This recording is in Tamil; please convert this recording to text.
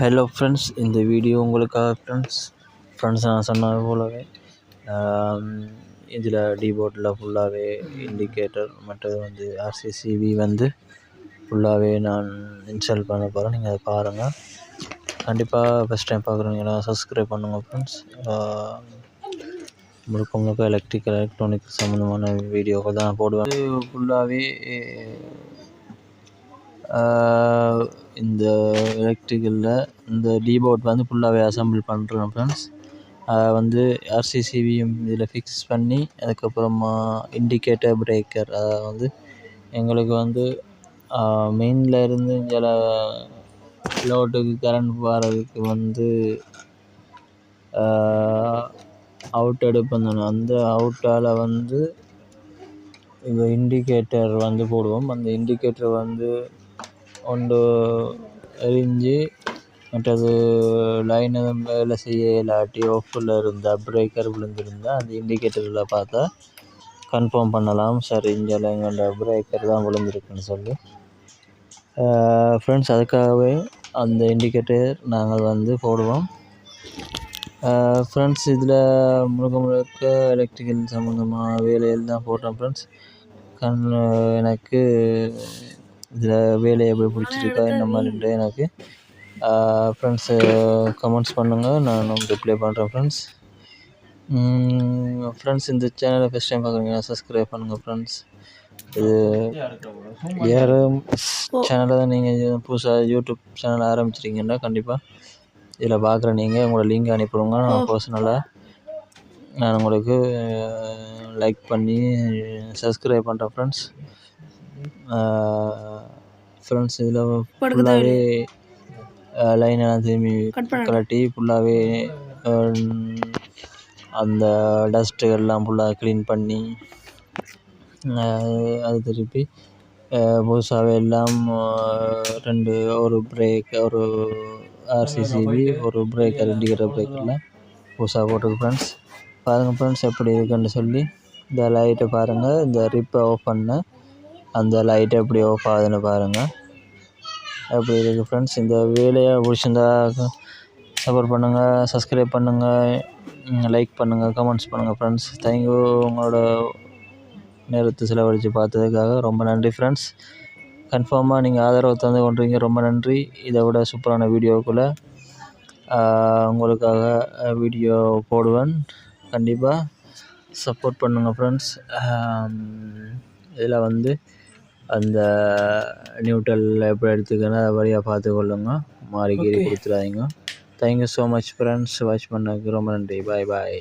ஹலோ ஃப்ரெண்ட்ஸ் இந்த வீடியோ உங்களுக்காக ஃப்ரெண்ட்ஸ் ஃப்ரெண்ட்ஸ் நான் சொன்னது போலவே இதில் டீபோர்டில் ஃபுல்லாகவே இண்டிகேட்டர் மற்றது வந்து ஆர்சிசிவி வந்து ஃபுல்லாகவே நான் இன்ஸ்டால் பண்ண போகிறேன் நீங்கள் அதை பாருங்கள் கண்டிப்பாக ஃபஸ்ட் டைம் பார்க்குறீங்கன்னா சப்ஸ்கிரைப் பண்ணுங்கள் ஃப்ரெண்ட்ஸ் முழுக்க முழுக்க எலக்ட்ரிக்கல் எலக்ட்ரானிக் சம்மந்தமான வீடியோக்கள் தான் நான் போடுவேன். ஃபுல்லாகவே எலக்ட்ரிக்கலில் இந்த டீபோர்ட் வந்து ஃபுல்லாகவே அசம்பிள் பண்ணுறேன் ஃப்ரெண்ட்ஸ் அதை வந்து ஆர்சிசிவியும் இதில் ஃபிக்ஸ் பண்ணி அதுக்கப்புறமா இண்டிகேட்டர் பிரேக்கர் அதை வந்து எங்களுக்கு வந்து மெயினில் இருந்து சில லோட்டுக்கு கரண்ட் போகிறதுக்கு வந்து அவுட் எடுப்பேன் அந்த அவுட்டால் வந்து இந்த இண்டிகேட்டர் வந்து போடுவோம். அந்த இண்டிகேட்டர் வந்து ஒன்று எரிஞ்சு மற்றது லைன் எதுவும் வேலை செய்ய இல்லாட்டி ஆஃபில் இருந்தால் பிரேக்கர் விழுந்திருந்தால் அந்த இண்டிகேட்டரில் பார்த்தா கன்ஃபார்ம் பண்ணலாம். சார் இங்கே எங்களோட பிரேக்கர் தான் விழுந்திருக்குன்னு சொல்லி. ஃப்ரெண்ட்ஸ் அதுக்காகவே அந்த இண்டிகேட்டர் நாங்கள் வந்து போடுவோம். ஃப்ரெண்ட்ஸ் இதில் முழுக்க முழுக்க எலக்ட்ரிக்கல் சம்மந்தமாக வேலையில் தான் போட்டோம் ஃப்ரெண்ட்ஸ் கண் எனக்கு இதில் வேலை எப்படி பிடிச்சிருக்கா என்ன மாதிரின்ட்டு எனக்கு? ஃப்ரெண்ட்ஸு கமெண்ட்ஸ் பண்ணுங்கள் நானும் ரிப்ளை பண்ணுறேன் ஃப்ரெண்ட்ஸ் ஃப்ரெண்ட்ஸ் இந்த சேனலை ஃபஸ்ட் டைம் பார்க்குறீங்கன்னா சப்ஸ்கிரைப் பண்ணுங்கள் ஃப்ரெண்ட்ஸ் இது வேறு சேனலை தான் நீங்கள் புதுசாக யூடியூப் சேனல் ஆரம்பிச்சிருக்கீங்கன்னா கண்டிப்பாக இதில் பார்க்குற நீங்கள் உங்களோட லிங்க் அனுப்பிவிடுங்க. நான் பர்சனலாக நான் உங்களுக்கு லைக் பண்ணி சப்ஸ்கிரைப் பண்ணுறேன் ஃப்ரெண்ட்ஸ் ஃப்ரெண்ட்ஸ் இதில் ஃபுல்லாகவே லைன் எல்லாம் திரும்பி கலட்டி ஃபுல்லாகவே அந்த டஸ்ட்டு எல்லாம் ஃபுல்லாக க்ளீன் பண்ணி அது திருப்பி புதுசாகவே எல்லாம் ரெண்டு ஒரு பிரேக் ஒரு ஆர்சிசிபி ஒரு பிரேக்கர் இண்டிகேட்டர் பிரேக்கர்லாம் புதுசாக போட்டிருக்கு ஃப்ரெண்ட்ஸ் பாருங்கள் ஃப்ரெண்ட்ஸ் எப்படி இருக்குன்னு சொல்லி இந்த லைட்டை பாருங்கள் இந்த ரிப்பை ஆஃப் பண்ண அந்த லைட் எப்படி ஆஃப் ஆகுதுன்னு பாருங்கள் எப்படி இருக்குது ஃப்ரெண்ட்ஸ் இந்த வேலையை பிடிச்சிருந்தா சப்போர்ட் பண்ணுங்கள் சப்ஸ்கிரைப் பண்ணுங்கள் லைக் பண்ணுங்கள் கமெண்ட்ஸ் பண்ணுங்கள் ஃப்ரெண்ட்ஸ் தேங்க்யூ உங்களோட நேரத்தை செலவழித்து பார்த்ததுக்காக ரொம்ப நன்றி ஃப்ரெண்ட்ஸ் கன்ஃபார்மாக நீங்கள் ஆதரவு தந்து கொண்டிருங்க ரொம்ப நன்றி. இதை விட சூப்பரான வீடியோக்குள்ளே உங்களுக்காக வீடியோ போடுவேன். கண்டிப்பாக சப்போர்ட் பண்ணுங்கள் ஃப்ரெண்ட்ஸ் இதில் வந்து அந்த நியூட்ரல் எப்படி எடுத்துக்கணும் அதை வழியாக பார்த்துக்கொள்ளுங்க மாறி கீறி கொடுத்துடாதீங்க. Thank you so much friends watch பண்ணதுக்கு ரொம்ப நன்றி. பாய் பாய்